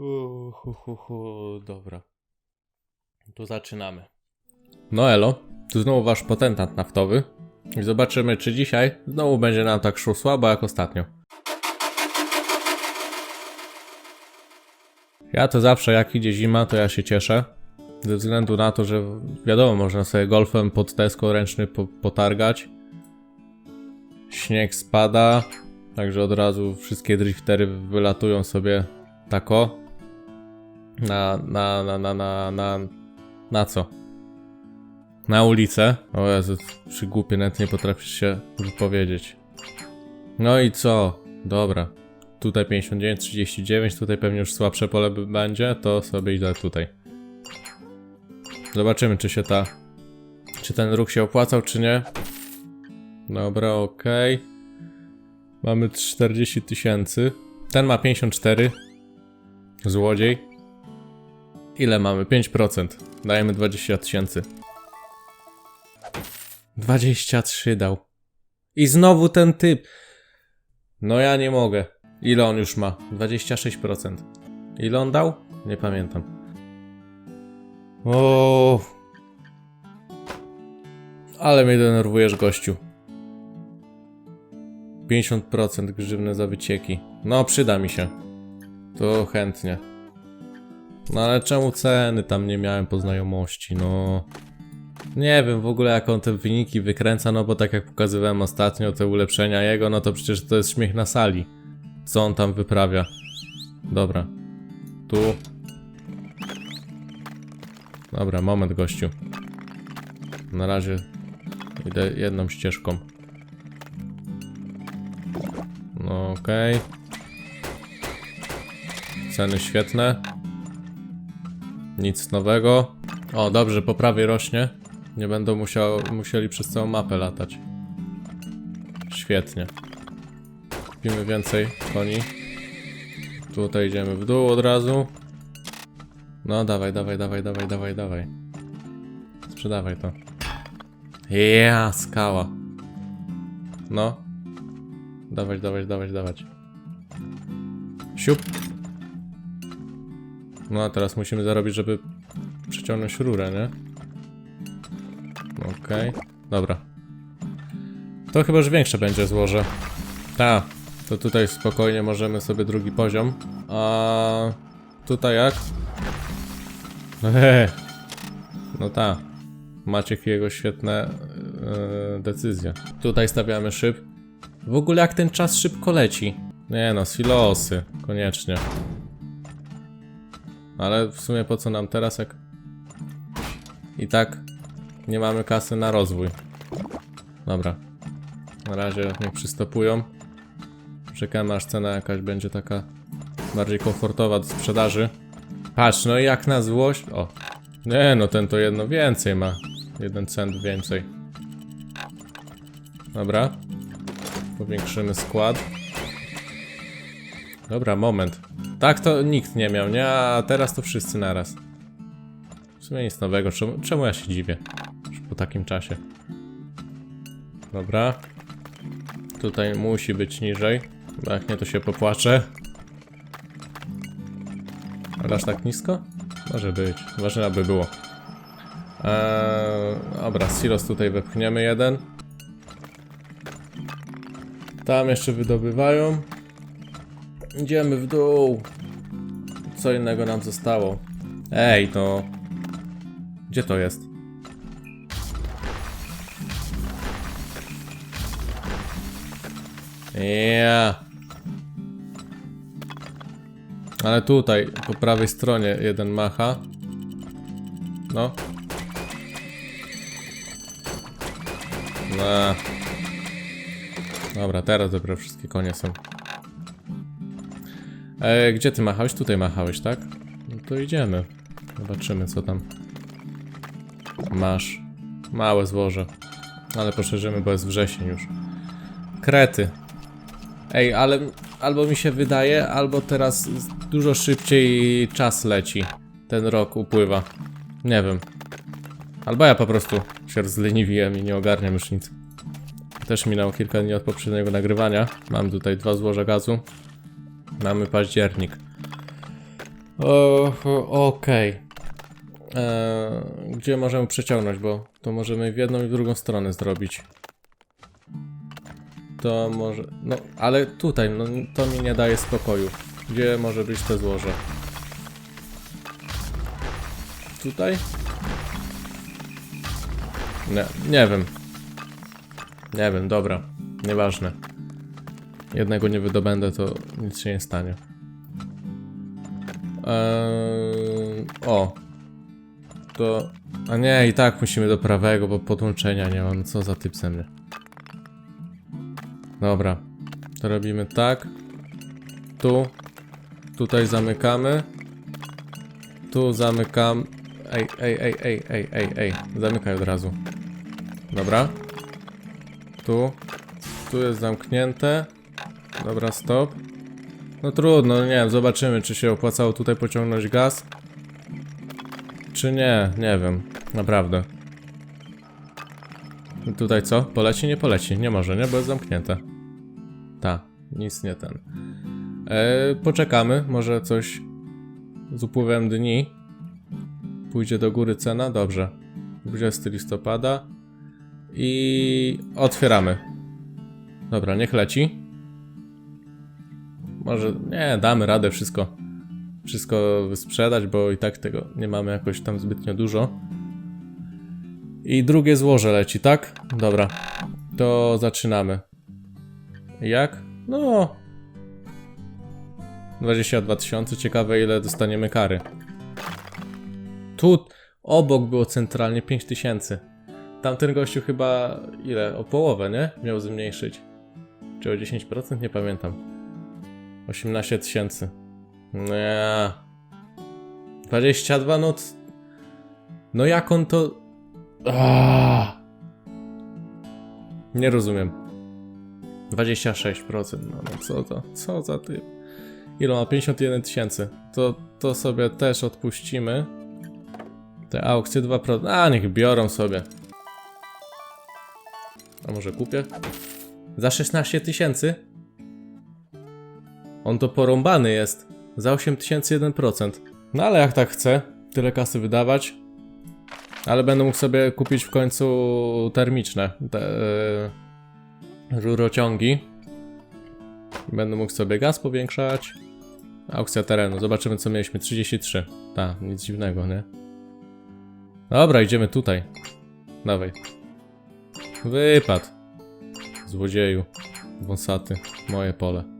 Uh, hu, hu, hu, dobra. To zaczynamy. No elo, tu znowu wasz potentat naftowy. I zobaczymy, czy dzisiaj znowu będzie nam tak szło słabo jak ostatnio. Ja to zawsze jak idzie zima, to ja się cieszę. Ze względu na to, że wiadomo, można sobie golfem pod Tesco ręczny po potargać. Śnieg spada, także od razu wszystkie driftery wylatują sobie tako. Na, na, na, na, na, na, na co? Na ulicę. O Jezu, przy głupie nawet nie potrafisz się wypowiedzieć. No i co? Dobra. Tutaj 59, 39, tutaj pewnie już słabsze pole będzie, to sobie idę tutaj. Zobaczymy, czy się ta... Czy ten ruch się opłacał, czy nie. Dobra, okej. Mamy 40 tysięcy. Ten ma 54. Złodziej. Ile mamy? 5%. Dajemy 20 tysięcy. 23 dał. I znowu ten typ. No ja nie mogę. Ile on już ma? 26%. Ile on dał? Nie pamiętam. O. Ale mnie denerwujesz, gościu. 50% grzywny za wycieki. No, przyda mi się. To chętnie. No ale czemu ceny tam nie miałem po znajomości, no... Nie wiem w ogóle jak on te wyniki wykręca, no bo tak jak pokazywałem ostatnio, te ulepszenia jego, no to przecież to jest śmiech na sali. Co on tam wyprawia. Dobra. Tu. Dobra, moment gościu. Na razie idę jedną ścieżką. No okej. Ceny świetne. Nic nowego. O, dobrze, po prawej rośnie. Nie będą musiał, musieli przez całą mapę latać. Świetnie. Kupimy więcej koni. Tutaj idziemy w dół od razu. No, dawaj, dawaj, dawaj, dawaj, dawaj, dawaj. Sprzedawaj to. Ja, skała. No. Dawać, dawać, dawać, dawać. Siup. No a teraz musimy zarobić, żeby przeciągnąć rurę, nie? Okej, dobra. To chyba już większe będzie złoże. Ta, to tutaj spokojnie możemy sobie drugi poziom. A tutaj jak? Eee. No ta. Maciek i jego świetne yy, decyzje. Tutaj stawiamy szyb. W ogóle jak ten czas szybko leci. Nie no, silosy, koniecznie. Ale w sumie po co nam teraz, jak i tak nie mamy kasy na rozwój. Dobra. Na razie niech przystopują. Czekamy aż cena jakaś będzie taka bardziej komfortowa do sprzedaży. Patrz, no i jak na złość... O. Nie no, ten to jedno więcej ma. Jeden cent więcej. Dobra. Powiększymy skład. Dobra, moment. Tak to nikt nie miał, nie? A teraz to wszyscy naraz. W sumie nic nowego. Czemu, czemu ja się dziwię? Już po takim czasie. Dobra. Tutaj musi być niżej. Bo jak nie, to się popłaczę. Aż tak nisko? Może być. Ważne, aby było. Eee, dobra, silos tutaj wepchniemy jeden. Tam jeszcze wydobywają. Idziemy w dół. Co innego nam zostało? Ej, to... Gdzie to jest? Ja. Ale tutaj, po prawej stronie jeden macha. No. No. Dobra, teraz dopiero wszystkie konie są. E, gdzie ty machałeś? Tutaj machałeś, tak? No to idziemy. Zobaczymy, co tam masz. Małe złoże. Ale poszerzymy, bo jest wrzesień już. Krety. Ej, ale albo mi się wydaje, albo teraz dużo szybciej czas leci. Ten rok upływa. Nie wiem. Albo ja po prostu się rozleniwiłem i nie ogarniam już nic. Też minęło kilka dni od poprzedniego nagrywania. Mam tutaj dwa złoża gazu. Mamy październik. Okej. Eee, Gdzie możemy przeciągnąć, bo to możemy w jedną i w drugą stronę zrobić. To może... No, ale tutaj, no to mi nie daje spokoju. Gdzie może być to złoże? Tutaj? Nie, nie wiem. Nie wiem, dobra. Nieważne. Jednego nie wydobędę, to nic się nie stanie. Eee, o. To... A nie, i tak musimy do prawego, bo podłączenia nie ma. No co za typ ze mnie. Dobra. To robimy tak. Tu. Tutaj zamykamy. Tu zamykam. Ej, ej, ej, ej, ej, ej, ej. Zamykaj od razu. Dobra. Tu. Tu jest zamknięte. Dobra, stop. No trudno, nie wiem, zobaczymy, czy się opłacało tutaj pociągnąć gaz. Czy nie, nie wiem, naprawdę. Tutaj co? Poleci, nie poleci, nie może, nie, bo jest zamknięte. Ta, nic nie ten. E, poczekamy, może coś z upływem dni. Pójdzie do góry cena, dobrze. 20 listopada. I otwieramy. Dobra, niech leci. Może, nie, damy radę wszystko. Wszystko sprzedać, bo i tak tego nie mamy jakoś tam zbytnio dużo. I drugie złoże leci, tak? Dobra. To zaczynamy. Jak? No. 22 tysiące. Ciekawe ile dostaniemy kary. Tu obok było centralnie 5 tysięcy. Tamten gościu chyba ile? O połowę, nie? Miał zmniejszyć. Czy o 10%? Nie pamiętam. 18 tysięcy. Nie. 22, no. c- No jak on to. Aaaa. Nie rozumiem. 26%, no, no co to? Co za ty? Ile ma? 51 tysięcy. To, to sobie też odpuścimy. Te aukcje 2%. A, niech biorą sobie. A może kupię? Za 16 tysięcy? On to porąbany jest. Za 8001%. No ale jak tak chcę, tyle kasy wydawać. Ale będę mógł sobie kupić w końcu termiczne te e, rurociągi. Będę mógł sobie gaz powiększać. Aukcja terenu. Zobaczymy co mieliśmy. 33. Tak, nic dziwnego, nie? Dobra, idziemy tutaj. Dawaj. Wypad. Złodzieju. Wąsaty. Moje pole.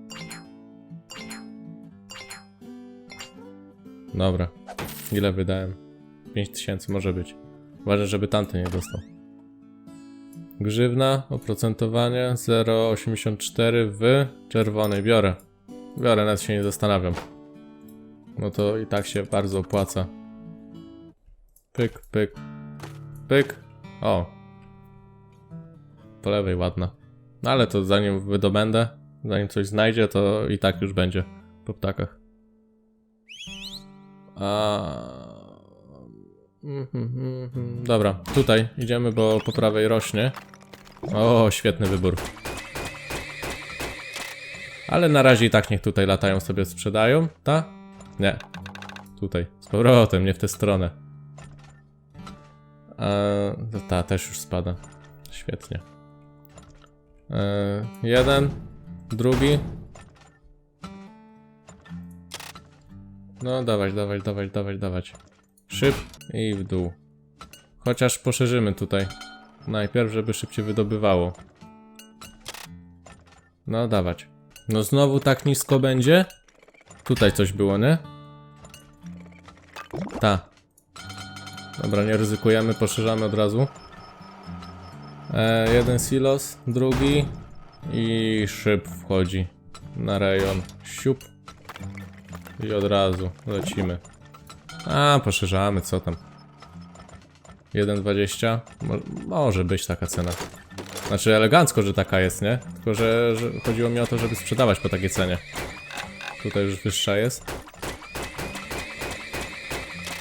Dobra. Ile wydałem? 5000 może być. Uważaj, żeby tamten nie dostał. Grzywna, oprocentowanie 0,84 w czerwonej. Biorę. Biorę, nawet się nie zastanawiam. No to i tak się bardzo opłaca. Pyk, pyk, pyk. O. Po lewej ładna. No ale to zanim wydobędę, zanim coś znajdzie, to i tak już będzie po ptakach. A... Dobra, tutaj idziemy, bo po prawej rośnie. O, świetny wybór. Ale na razie i tak niech tutaj latają sobie sprzedają, ta? Nie. Tutaj, z powrotem, nie w tę stronę. Eee, ta też już spada. Świetnie. Eee, jeden, drugi. No, dawać, dawać, dawać, dawać, dawać. Szyb i w dół. Chociaż poszerzymy tutaj. Najpierw, żeby szybciej wydobywało. No, dawać. No znowu tak nisko będzie? Tutaj coś było, nie? Ta. Dobra, nie ryzykujemy, poszerzamy od razu. E, jeden silos, drugi i szyb wchodzi na rejon. Siup. I od razu lecimy. A, poszerzamy, co tam. 1,20? Mo może być taka cena. Znaczy elegancko, że taka jest, nie? Tylko, że, że chodziło mi o to, żeby sprzedawać po takiej cenie. Tutaj już wyższa jest.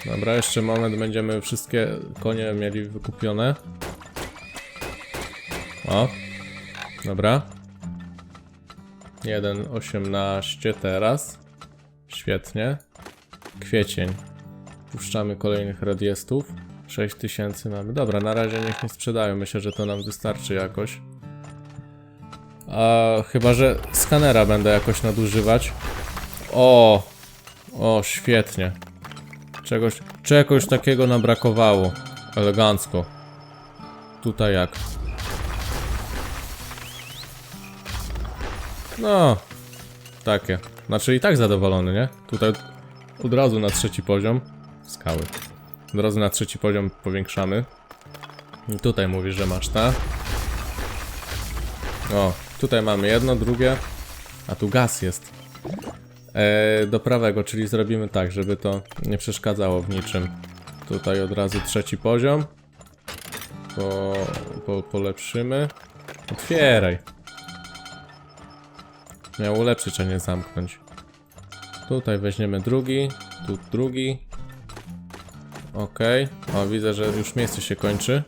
Dobra, jeszcze moment, będziemy wszystkie konie mieli wykupione. O. Dobra. 1,18 teraz. Świetnie. Kwiecień. Puszczamy kolejnych radiestów. 6000 mamy. Dobra, na razie niech nie sprzedają. Myślę, że to nam wystarczy jakoś. A chyba, że skanera będę jakoś nadużywać. O! O, świetnie. Czegoś, czegoś takiego nam brakowało. Elegancko. Tutaj jak? No, takie. Znaczy i tak zadowolony, nie? Tutaj od razu na trzeci poziom. Skały. Od razu na trzeci poziom powiększamy. I tutaj mówisz, że masz ta. O, tutaj mamy jedno, drugie. A tu gaz jest. E, do prawego, czyli zrobimy tak, żeby to nie przeszkadzało w niczym. Tutaj od razu trzeci poziom. Po, po, polepszymy. Otwieraj. Miał ulepszyć, a nie zamknąć. Tutaj weźmiemy drugi, tu drugi. Okej. O, widzę, że już miejsce się kończy.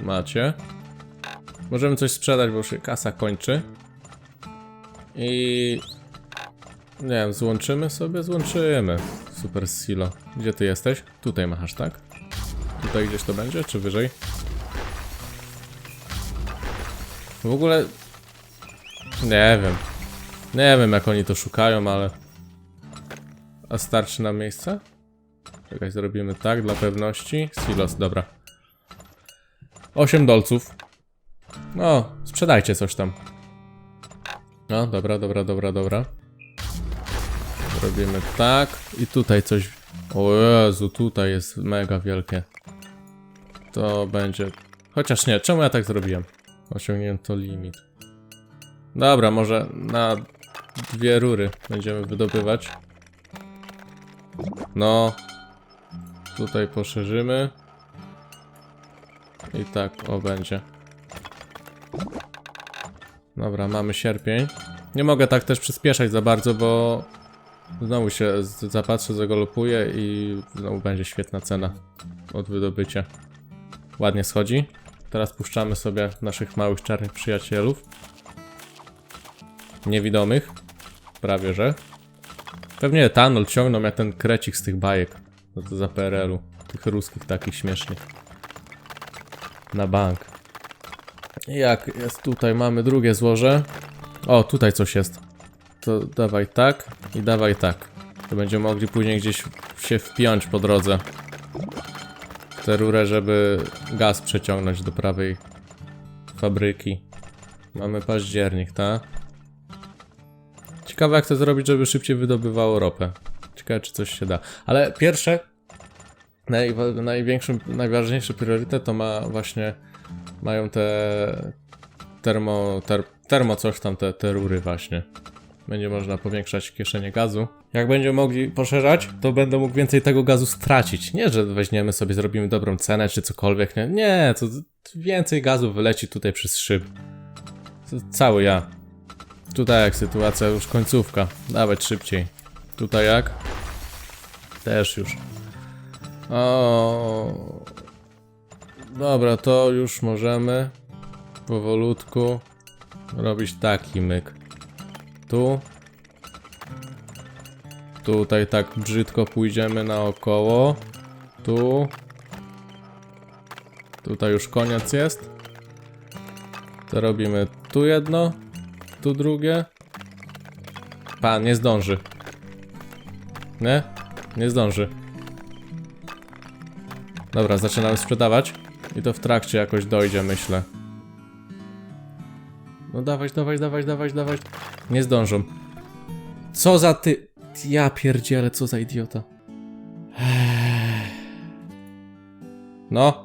Macie. Możemy coś sprzedać, bo już się kasa kończy. I... Nie wiem, złączymy sobie? Złączymy. Super silo. Gdzie ty jesteś? Tutaj machasz, tak? Tutaj gdzieś to będzie, czy wyżej? W ogóle... Nie wiem. Nie wiem, jak oni to szukają, ale... A starczy nam miejsce? Czekaj, zrobimy tak dla pewności. Silos, dobra. 8 dolców. No, sprzedajcie coś tam. No, dobra, dobra, dobra, dobra. Robimy tak. I tutaj coś... O Jezu, tutaj jest mega wielkie. To będzie... Chociaż nie, czemu ja tak zrobiłem? Osiągnięto limit. Dobra, może na dwie rury będziemy wydobywać. No. Tutaj poszerzymy. I tak, o będzie. Dobra, mamy sierpień. Nie mogę tak też przyspieszać za bardzo, bo znowu się zapatrzę, zagalopuję i znowu będzie świetna cena od wydobycia. Ładnie schodzi. Teraz puszczamy sobie naszych małych czarnych przyjacielów. Niewidomych. Prawie, że. Pewnie etanol ciągną jak ten krecik z tych bajek. No to za PRL-u. Tych ruskich takich śmiesznych. Na bank. Jak jest tutaj, mamy drugie złoże. O, tutaj coś jest. To dawaj tak i dawaj tak. To będziemy mogli później gdzieś się wpiąć po drodze. W Tę rurę, żeby gaz przeciągnąć do prawej fabryki. Mamy październik, tak? Ciekawe jak to zrobić, żeby szybciej wydobywało ropę. Ciekawe czy coś się da. Ale pierwsze, najwa- największy, najważniejszy priorytet to ma właśnie, mają te termo, ter, termo coś tam, te, te rury właśnie. Będzie można powiększać kieszenie gazu. Jak będziemy mogli poszerzać, to będę mógł więcej tego gazu stracić. Nie, że weźmiemy sobie, zrobimy dobrą cenę czy cokolwiek. Nie, nie to więcej gazu wyleci tutaj przez szyb. To cały ja. Tutaj jak sytuacja już końcówka. Dawać szybciej. Tutaj jak? Też już. O. Dobra, to już możemy powolutku robić taki myk. Tu. Tutaj tak brzydko pójdziemy naokoło. Tu. Tutaj już koniec jest. To robimy tu jedno, tu drugie. Pan nie zdąży. Nie? Nie zdąży. Dobra, zaczynamy sprzedawać. I to w trakcie jakoś dojdzie, myślę. No dawać, dawać, dawać, dawać, dawać. Nie zdążą. Co za ty... Ja pierdzielę, co za idiota. No.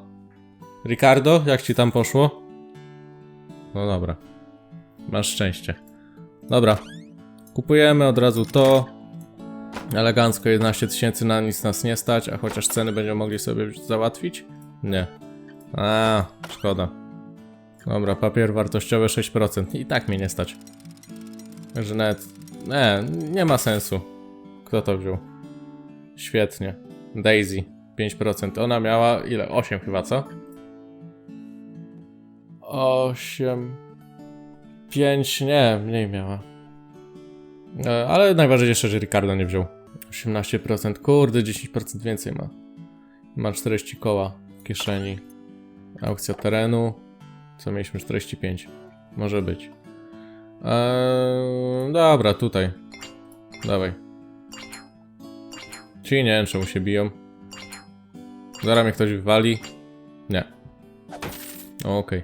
Ricardo, jak ci tam poszło? No dobra. Masz szczęście. Dobra. Kupujemy od razu to. Elegancko 11 tysięcy na nic nas nie stać, a chociaż ceny będziemy mogli sobie załatwić? Nie. A, szkoda. Dobra, papier wartościowy 6%. I tak mnie nie stać. Także nawet... Nie, nie ma sensu. Kto to wziął? Świetnie. Daisy. 5%. Ona miała ile? 8 chyba, co? 8... 5, nie, mniej miała. E, ale najważniejsze, że Ricardo nie wziął. 18%, kurde, 10% więcej ma. Ma 40 koła w kieszeni. Aukcja terenu. Co mieliśmy? 45. Może być. Eee, dobra, tutaj. Dawaj. Ci nie wiem, czemu się biją. Zaraz mnie ktoś wywali. Nie. Okej.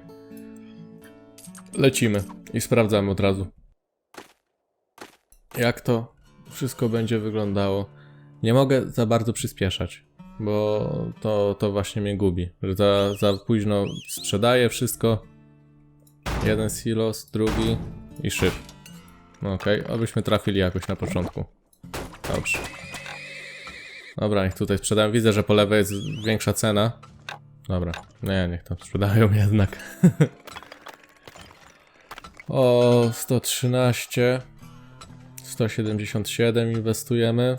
Lecimy i sprawdzamy od razu. Jak to wszystko będzie wyglądało. Nie mogę za bardzo przyspieszać, bo to, to właśnie mnie gubi. Że za, za późno sprzedaję wszystko. Jeden silos, drugi i szyb. No Okej, abyśmy trafili jakoś na początku. Dobrze. Dobra, niech tutaj sprzedają. Widzę, że po lewej jest większa cena. Dobra, nie, niech tam sprzedają jednak. O, 113. 177 inwestujemy.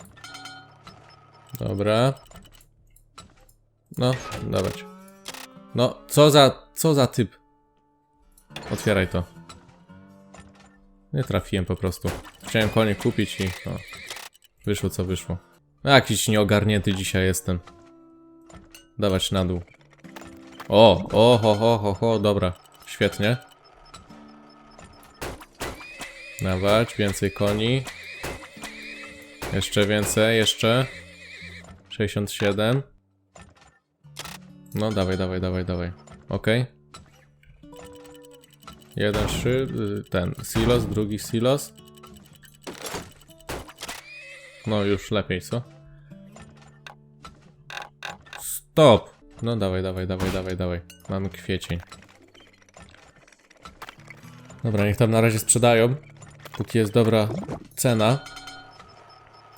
Dobra. No, dawać. No, co za, co za typ? Otwieraj to. Nie trafiłem po prostu. Chciałem konie kupić i no, wyszło co wyszło. Jakiś nieogarnięty dzisiaj jestem. Dawać na dół. O, o, ho, ho, ho, ho, dobra. Świetnie. Dawać, więcej koni. Jeszcze więcej, jeszcze. 67. No, dawaj, dawaj, dawaj, dawaj. Ok. Jeden, trzy, y, ten, silos, drugi silos. No, już lepiej, co? Stop! No, dawaj, dawaj, dawaj, dawaj, dawaj. Mamy kwiecień. Dobra, niech tam na razie sprzedają póki jest dobra cena.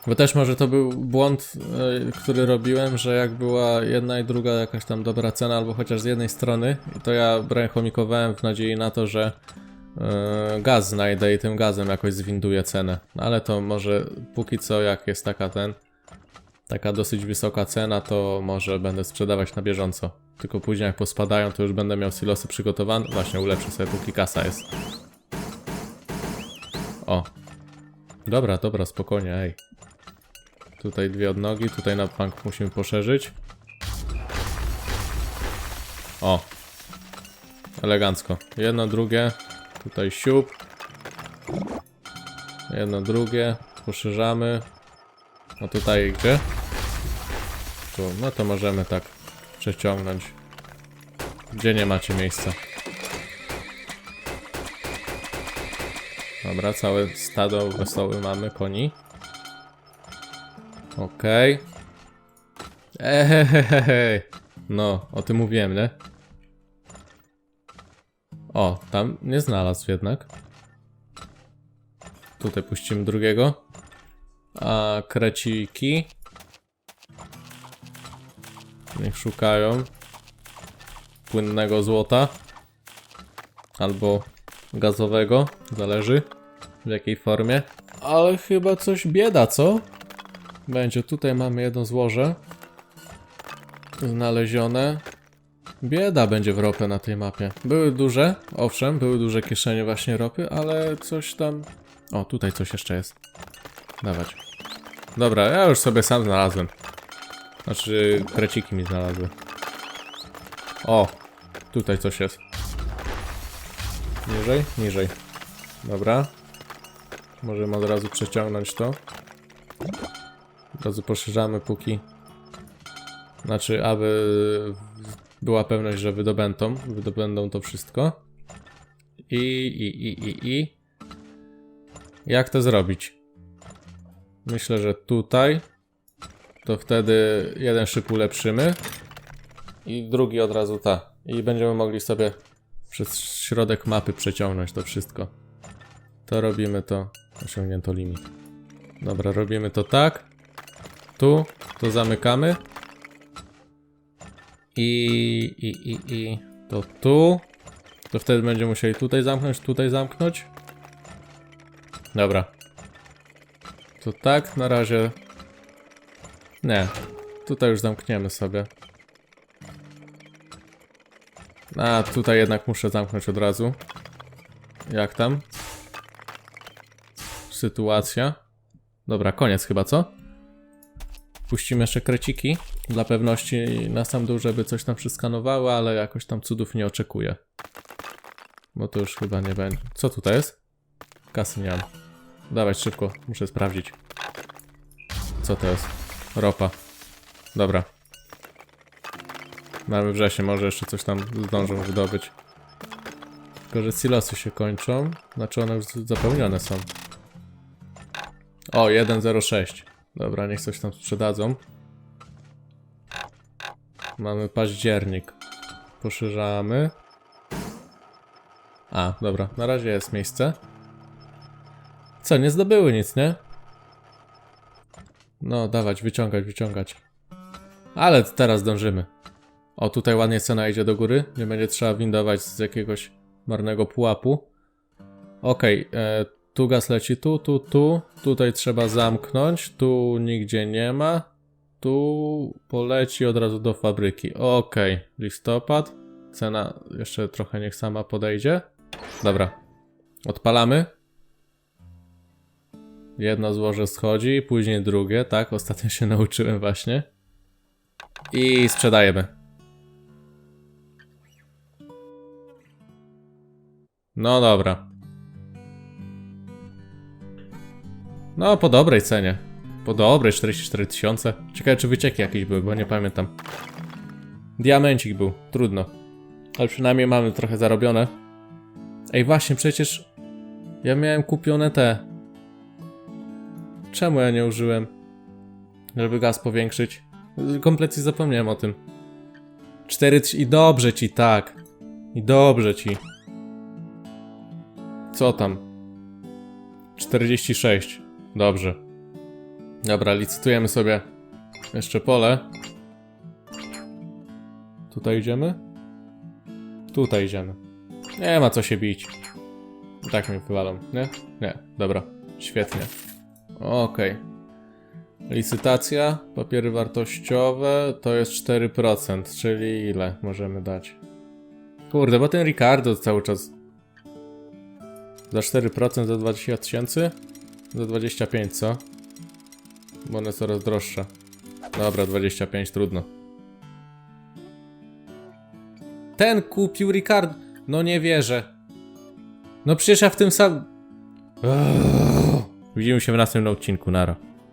Bo też może to był błąd, e, który robiłem, że jak była jedna i druga jakaś tam dobra cena, albo chociaż z jednej strony, to ja chomikowałem w nadziei na to, że e, gaz znajdę i tym gazem jakoś zwinduję cenę. No ale to może póki co jak jest taka ten, taka dosyć wysoka cena, to może będę sprzedawać na bieżąco. Tylko później jak pospadają, to już będę miał silosy przygotowane. Właśnie ulepszę sobie póki kasa jest. O. Dobra, dobra, spokojnie, ej. Tutaj dwie odnogi, tutaj na bank musimy poszerzyć. O. Elegancko. Jedno, drugie. Tutaj siup. Jedno, drugie. Poszerzamy. No tutaj gdzie? Tu, no to możemy tak przeciągnąć. Gdzie nie macie miejsca. Dobra, całe stado wesoły mamy koni. Okej. Ehehehe. No, o tym mówiłem, nie? O, tam nie znalazł jednak. Tutaj puścimy drugiego. A kreciki. Niech szukają płynnego złota. Albo gazowego, zależy w jakiej formie. Ale chyba coś bieda, co? Będzie, tutaj mamy jedno złoże. Znalezione. Bieda będzie w ropę na tej mapie. Były duże, owszem, były duże kieszenie właśnie ropy, ale coś tam... O, tutaj coś jeszcze jest. Dawać. Dobra, ja już sobie sam znalazłem. Znaczy, kreciki mi znalazły. O, tutaj coś jest. Niżej? Niżej. Dobra. Możemy od razu przeciągnąć to. Od razu poszerzamy póki... Znaczy, aby była pewność, że wydobędą, wydobędą to wszystko. I, i, i, i, i. Jak to zrobić? Myślę, że tutaj. To wtedy jeden szyb ulepszymy. I drugi od razu ta. I będziemy mogli sobie przez środek mapy przeciągnąć to wszystko. To robimy to. Osiągnięto limit. Dobra, robimy to tak. Tu, to zamykamy. I, i, i, i to tu. To wtedy będziemy musieli tutaj zamknąć, tutaj zamknąć. Dobra. To tak, na razie. Nie. Tutaj już zamkniemy sobie. A, tutaj jednak muszę zamknąć od razu. Jak tam? Sytuacja. Dobra, koniec chyba, co? Puścimy jeszcze kreciki dla pewności na sam dół, żeby coś tam przeskanowały, ale jakoś tam cudów nie oczekuję. Bo to już chyba nie będzie. Co tutaj jest? Kasy nie mam. Dawać szybko, muszę sprawdzić. Co to jest? Ropa. Dobra. Mamy wrzesień, może jeszcze coś tam zdążą wydobyć. Tylko, że silosy się kończą. Znaczy one już zapełnione są. O, 1.06. Dobra, niech coś tam sprzedadzą. Mamy październik. Poszerzamy. A, dobra, na razie jest miejsce. Co, nie zdobyły nic, nie? No, dawać, wyciągać, wyciągać. Ale teraz dążymy. O, tutaj ładnie cena idzie do góry. Nie będzie trzeba windować z jakiegoś marnego pułapu. Okej, e, tu gaz leci tu, tu, tu. Tutaj trzeba zamknąć. Tu nigdzie nie ma. Tu poleci od razu do fabryki. Okej, listopad. Cena jeszcze trochę niech sama podejdzie. Dobra. Odpalamy. Jedno złoże schodzi, później drugie, tak? Ostatnio się nauczyłem właśnie. I sprzedajemy. No dobra. No, po dobrej cenie. Po dobrej, 44 tysiące. Ciekawe, czy wycieki jakieś były, bo nie pamiętam. Diamencik był, trudno. Ale przynajmniej mamy trochę zarobione. Ej, właśnie, przecież ja miałem kupione te. Czemu ja nie użyłem? Żeby gaz powiększyć. Kompletnie zapomniałem o tym. 4 i dobrze ci, tak. I dobrze ci. Co tam? 46. Dobrze. Dobra, licytujemy sobie jeszcze pole. Tutaj idziemy? Tutaj idziemy. Nie ma co się bić. Tak mnie wywalą, nie? Nie, dobra. Świetnie. Okej. Licytacja, papiery wartościowe to jest 4%, czyli ile możemy dać? Kurde, bo ten Ricardo cały czas za 4% za 20 tysięcy? Za 25, co? Bo one coraz droższe. Dobra, 25, trudno. Ten kupił Ricardo. No nie wierzę. No przecież ja w tym sam... Widzimy się w następnym odcinku, nara.